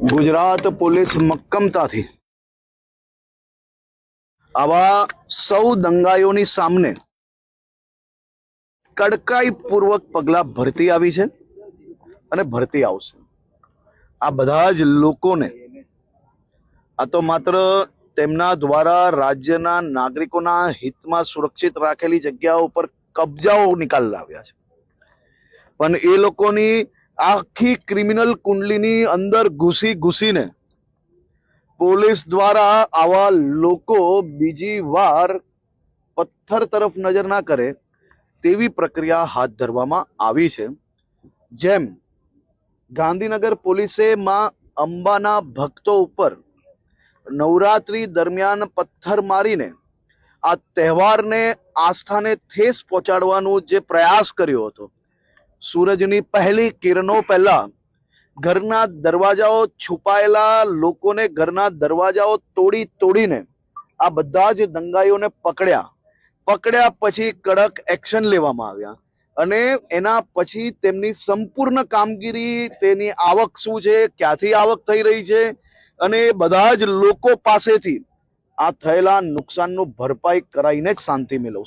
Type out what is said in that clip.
Gujarat police મક્કમતાથી આવા સૌ દંગાઈઓની સામને કડકાઈપૂર્વક પગલા ભરતી આવી છે અને ભરતી આવશે. આ બધા જ લોકોને આ તો માત્ર તેમના દ્વારા રાજ્યના નાગરિકોના હિતમાં સુરક્ષિત રાખેલી જગ્યાઓ ઉપર કબજાઓ નિકાલ લાવ્યા છે. પણ એ લોકોની આખી ક્રિમિનલ કુંડલીની અંદર ઘૂસી ઘૂસીને પોલીસ દ્વારા આવા લોકો બીજી વાર પથ્થર તરફ નજર ના કરે તેવી પ્રક્રિયા હાથ ધરવામાં આવી છે. જેમ ગાંધીનગર પોલીસે માં અંબાના ભક્તો ઉપર નવરાત્રી દરમિયાન પથ્થર મારીને આ તહેવારને આસ્થાને ઠેસ પહોંચાડવાનો જે પ્રયાસ કર્યો હતો સૂરજની પહેલી કિરણો પહેલા ઘરના દરવાજાઓ છુપાયેલા લોકોને ઘરના દરવાજાઓ તોડી તોડીને આ બધા જ દંગાઈઓને પકડ્યા. પકડ્યા પછી કડક એક્શન લેવામાં આવ્યા અને એના પછી તેમની સંપૂર્ણ કામગીરી, તેની આવક શું છે, ક્યાંથી આવક થઈ રહી છે અને એ બધા જ લોકો પાસેથી આ થયેલા નુકસાનનું ભરપાઈ કરાઈને જ શાંતિ મેળવશે.